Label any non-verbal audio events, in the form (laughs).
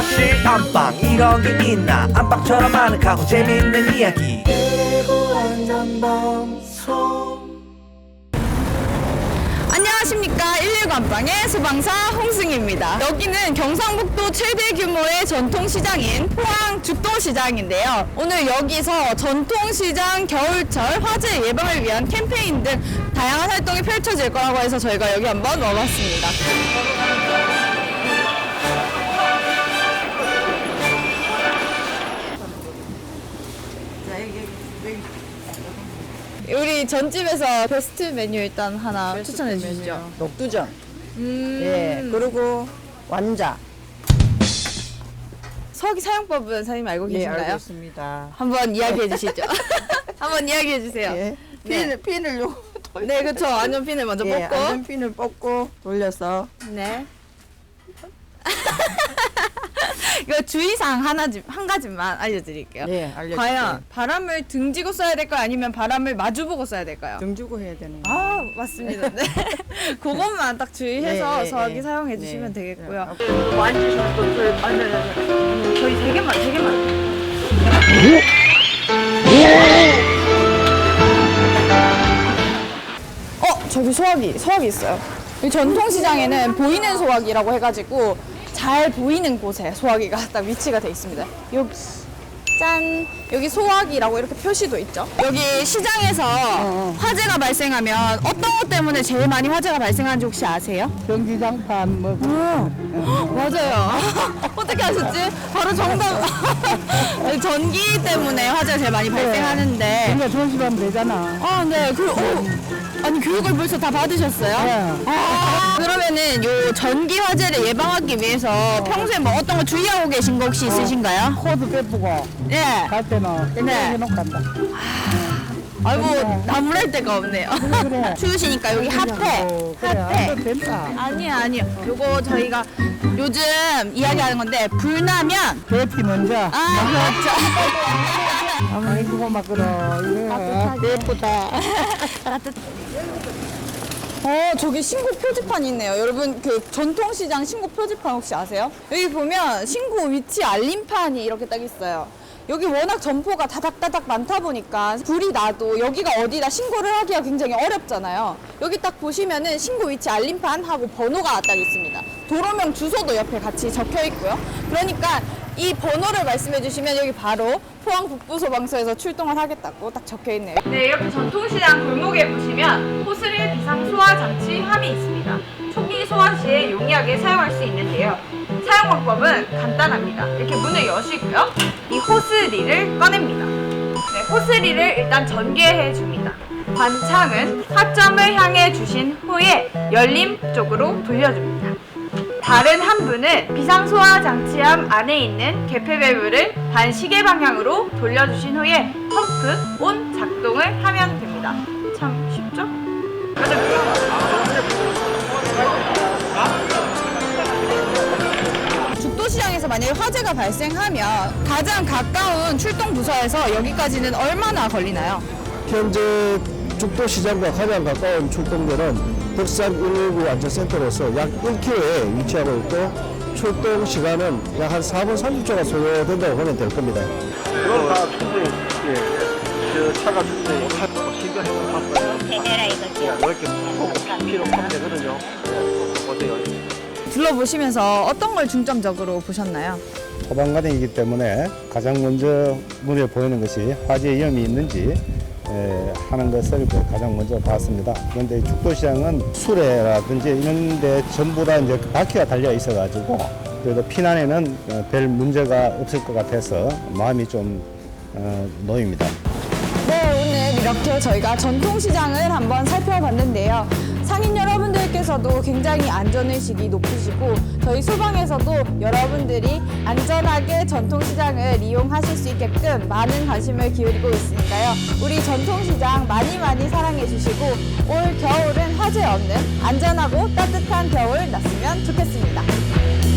거실 안방 이런 게 있나 안방처럼 아늑하고 재밌는 이야기 안녕하십니까 119 안방의 소방사 홍승입니다. 여기는 경상북도 최대 규모의 전통시장인 포항 죽도시장인데요. 오늘 여기서 전통시장 겨울철 화재 예방을 위한 캠페인 등 다양한 활동이 펼쳐질 거라고 해서 저희가 여기 한번 와봤습니다. 우리 전집에서 베스트 메뉴 일단 하나 추천해 주시죠. 녹두전. 음, 예. 그리고 완자. 서기 사용법은 선생님 알고 예, 계신가요? 알고 있습니다. 한번 이야기해 주시죠. (laughs) 한번 이야기해 주세요. 예. 네. 핀을 핀을 요 돌- 네, 그렇죠. 안전핀을 먼저 예, 뽑고. 안전핀을 뽑고 돌려서 네. 이거 주의사항 하나 한 가지만 알려드릴게요. 예, 알려주세요. 과연 바람을 등지고 써야 될까요? 아니면 바람을 마주보고 써야 될까요? 등 주고 해야 되는 거. 아 맞습니다. 네. (laughs) 그것만 딱 주의해서 예, 예, 서기 예. 사용해 주시면 네. 되겠고요. 네. 앉으시면 또 저희 아니 아니 아니 저희 세 개만 세 개만. 어 저기 소화기 소화기 있어요. 이 전통시장에는 보이는 소화기라고 해가지고 잘 보이는 곳에 소화기가 (laughs) 딱 위치가 돼 있습니다. 여기 짠 여기 소화기라고 이렇게 표시도 있죠. 여기 시장에서 화재가 발생하면 어떤 것 때문에 제일 많이 화재가 발생하는지 혹시 아세요? 전기장판 뭐 (gasps) 맞아요. (laughs) 어떻게 아셨지? 바로 정답. (laughs) 전기 때문에 화재가 제일 많이 발생하는데. 그러니까 조심하면 되잖아. 아, 네. 그, 어, 아니 교육을 벌써 다 받으셨어요? 네. 아, 그러면은 요 전기 화재를 예방하기 위해서 평소에 뭐 어떤 거 주의하고 계신 거 혹시 있으신가요? 코드 빼쁘고 네. 갈 때는 네. 해놓고 간다. 아이고 나무랄 데가 없네요. 그래. (laughs) 추우시니까 여기 핫팩. 어, 그래. 핫팩. 안 된다. 아니요, 아니요. 요거 저희가 요즘 이야기하는 건데 불 나면 개티 먼저. 아 그렇죠. (laughs) 막 그러. 이거 예쁘다. (laughs) 어 저기 신고 표지판이 있네요. 여러분 그 전통시장 신고 표지판 혹시 아세요? 여기 보면 신고 위치 알림판이 이렇게 딱 있어요. 여기 워낙 점포가 다닥다닥 많다 보니까 불이 나도 여기가 어디다 신고를 하기가 굉장히 어렵잖아요. 여기 딱 보시면은 신고 위치 알림판 하고 번호가 딱 있습니다. 도로명 주소도 옆에 같이 적혀 있고요. 그러니까 이 번호를 말씀해 주시면 여기 바로 포항 북부소방서에서 출동을 하겠다고 딱 적혀 있네요. 네, 이렇게 전통시장 골목에 보시면 호스릴 비상 소화 장치 함이 있습니다. 초기 소화 시에 용이하게 사용할 수 있는데요. 사용 방법은 간단합니다. 이렇게 문을 여시고요. 이 호스리를 꺼냅니다. 네, 호스리를 일단 전개해 줍니다. 관창은 화점을 향해 주신 후에 열림 쪽으로 돌려줍니다. 다른 한 분은 비상소화 장치함 안에 있는 개폐 밸브를 반시계 방향으로 돌려주신 후에 펌프 온 작동을 하면 됩니다. 참 쉽죠? 죽도시장에서 만약에 화재가 발생하면 가장 가까운 출동 부서에서 여기까지는 얼마나 걸리나요? 현재 죽도시장과 가장 가까운 출동대는 덕산 119 안전센터로서 약 1km에 위치하고 있고 출동 시간은 약 한 4분 30초가 소요된다고 보면 될 겁니다. 그럼 다 충분히 예, 저 차가 충분히 타고 신경해서 탔어요. 제대로 이거죠. 이렇게 꼭 필요 없거든요. 어때요? 둘러보시면서 어떤 걸 중점적으로 보셨나요? 소방관이기 때문에 가장 먼저 눈에 보이는 것이 화재 위험이 있는지 에, 하는 것을 그 가장 먼저 봤습니다. 그런데 죽도시장은 수레라든지 이런 데 전부 다 이제 바퀴가 달려 있어가지고 그래도 피난에는 어, 별 문제가 없을 것 같아서 마음이 좀 어, 놓입니다. 네, 오늘 이렇게 저희가 전통시장을 한번 살펴봤는데요. 상인 여러분들께서도 굉장히 안전의식이 높으시고 저희 소방에서도 여러분들이 안전하게 전통시장을 이용하실 수 있게끔 많은 관심을 기울이고 있으니까요. 우리 전통시장 많이 많이 사랑해 주시고 올 겨울은 화재 없는 안전하고 따뜻한 겨울 났으면 좋겠습니다.